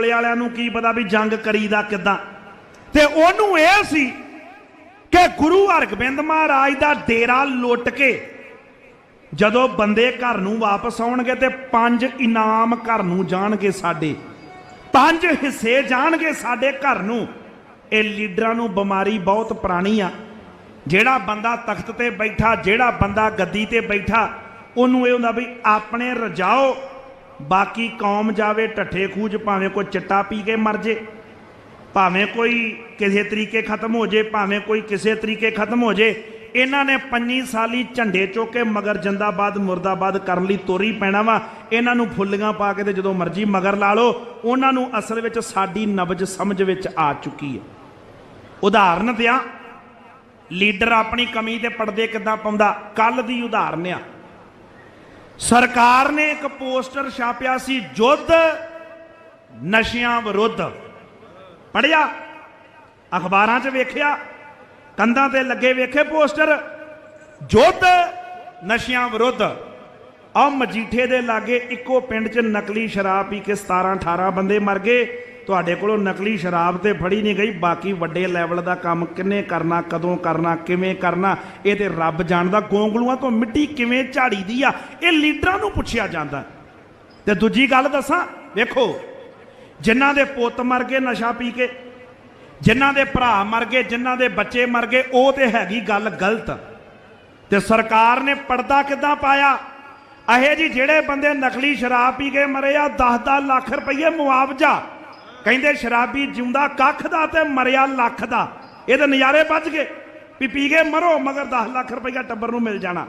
ਕੋਲੇ ਵਾਲਿਆਂ ਨੂੰ ਕੀ ਪਤਾ ਵੀ ਜੰਗ ਕਰੀਦਾ ਕਿਦਾਂ। ਤੇ ਉਹਨੂੰ ਇਹ ਸੀ ਕਿ ਗੁਰੂ ਹਰਗੋਬਿੰਦ ਮਹਾਰਾਜ ਦਾ ਡੇਰਾ ਲੁੱਟ ਕੇ ਜਦੋਂ ਬੰਦੇ ਘਰ ਨੂੰ ਵਾਪਸ ਆਉਣਗੇ ਤੇ ਪੰਜ ਇਨਾਮ ਘਰ ਨੂੰ ਜਾਣਗੇ ਸਾਡੇ, ਪੰਜ ਹਿੱਸੇ ਜਾਣਗੇ ਸਾਡੇ ਘਰ ਨੂੰ, ਇਹ ਲੀਡਰਾਂ ਨੂੰ ਬਿਮਾਰੀ ਬਹੁਤ ਪੁਰਾਣੀ ਆ। ਜਿਹੜਾ ਬੰਦਾ ਤਖਤ ਤੇ ਬੈਠਾ, ਜਿਹੜਾ ਬੰਦਾ ਗੱਦੀ ਤੇ ਬੈਠਾ, ਉਹਨੂੰ ਇਹ ਹੁੰਦਾ ਵੀ ਆਪਣੇ ਰਜਾਓ ਬਾਕੀ ਕੌਮ ਜਾਵੇ ਠੱਠੇ ਖੂਜ, ਭਾਵੇਂ ਕੋਈ ਚਿੱਟਾ ਪੀ ਕੇ ਮਰ ਜੇ, ਭਾਵੇਂ ਕੋਈ ਕਿਸੇ ਤਰੀਕੇ ਖਤਮ ਹੋ ਜੇ, ਭਾਵੇਂ ਕੋਈ ਕਿਸੇ ਤਰੀਕੇ ਖਤਮ ਹੋ ਜੇ, ਇਹਨਾਂ ਨੇ ਪੰਜੀ ਸਾਲੀ ਝੰਡੇ ਚੁੱਕ ਕੇ ਮਗਰ ਜੰਦਾਬਾਦ, ਮੁਰਦਾਬਾਦ ਕਰਨ ਲਈ ਤੋਰੀ ਪੈਣਾ ਵਾ। ਇਹਨਾਂ ਨੂੰ ਫੁੱਲੀਆਂ ਪਾ ਕੇ ਤੇ ਜਦੋਂ ਮਰਜ਼ੀ ਮਗਰ ਲਾ ਲਓ, ਉਹਨਾਂ ਨੂੰ ਅਸਲ ਵਿੱਚ ਸਾਡੀ ਨਬਜ ਸਮਝ ਵਿੱਚ ਆ ਚੁੱਕੀ ਹੈ। ਉਦਾਹਰਨ ਦਿਆਂ, ਲੀਡਰ ਆਪਣੀ ਕਮੀ ਤੇ ਪਰਦੇ ਕਿੱਦਾਂ ਪਾਉਂਦਾ ਕੱਲ ਦੀ ਉਦਾਹਰਨ ਆ। ਸਰਕਾਰ ਨੇ ਇੱਕ ਪੋਸਟਰ ਛਾਪਿਆ ਸੀ, ਜੁੱਧ ਨਸ਼ਿਆਂ ਵਿਰੁੱਧ। ਪੜਿਆ ਅਖਬਾਰਾਂ 'ਚ ਵੇਖਿਆ? ਕੰਧਾਂ ਤੇ ਲੱਗੇ ਵੇਖੇ ਪੋਸਟਰ? ਜੁੱਧ ਨਸ਼ਿਆਂ ਵਿਰੁੱਧ। ਆ ਮਜੀਠੇ ਦੇ ਲਾਗੇ ਇੱਕੋ ਪਿੰਡ 'ਚ ਨਕਲੀ ਸ਼ਰਾਬ ਪੀ ਕੇ 17 18 ਬੰਦੇ ਮਰ ਗਏ। ਤੁਹਾਡੇ ਕੋਲੋਂ ਨਕਲੀ ਸ਼ਰਾਬ ਤੇ ਫੜੀ ਨਹੀਂ ਗਈ। ਬਾਕੀ ਵੱਡੇ ਲੈਵਲ ਦਾ ਕੰਮ ਕਿੰਨੇ ਕਰਨਾ, ਕਦੋਂ ਕਰਨਾ, ਕਿਵੇਂ ਕਰਨਾ, ਇਹ ਤੇ ਰੱਬ ਜਾਣਦਾ। ਗੋਂਗਲੂਆਂ ਤੋਂ ਮਿੱਟੀ ਕਿਵੇਂ ਝਾੜੀ ਦੀ ਆ, ਇਹ ਲੀਡਰਾਂ ਨੂੰ ਪੁੱਛਿਆ ਜਾਂਦਾ। ਤੇ ਦੂਜੀ ਗੱਲ ਦੱਸਾਂ, ਵੇਖੋ, ਜਿਨ੍ਹਾਂ ਦੇ ਪੁੱਤ ਮਰ ਗਏ ਨਸ਼ਾ ਪੀ ਕੇ, ਜਿਨ੍ਹਾਂ ਦੇ ਭਰਾ ਮਰ ਗਏ, ਜਿਨ੍ਹਾਂ ਦੇ ਬੱਚੇ ਮਰ ਗਏ, ਉਹ ਤੇ ਹੈਗੀ ਗੱਲ ਗਲਤ। ਤੇ ਸਰਕਾਰ ਨੇ ਪਰਦਾ ਕਿੱਦਾਂ ਪਾਇਆ? ਅਹੇ ਜੀ, ਜਿਹੜੇ ਬੰਦੇ ਨਕਲੀ ਸ਼ਰਾਬ ਪੀ ਕੇ ਮਰੇ ਆ 10-10 ਲੱਖ ਰੁਪਏ ਮੁਆਵਜ਼ਾ। ਕਹਿੰਦੇ ਸ਼ਰਾਬੀ ਜਿਉਂਦਾ ਕੱਖ ਦਾ ਤੇ ਮਰਿਆ ਲੱਖ ਦਾ। ਇਹਦੇ ਨਜ਼ਾਰੇ ਵੱਜ ਗਏ ਵੀ ਪੀ ਕੇ ਮਰੋ, ਮਗਰ 10 ਲੱਖ ਰੁਪਏ ਟੱਬਰ ਨੂੰ ਮਿਲ ਜਾਣਾ।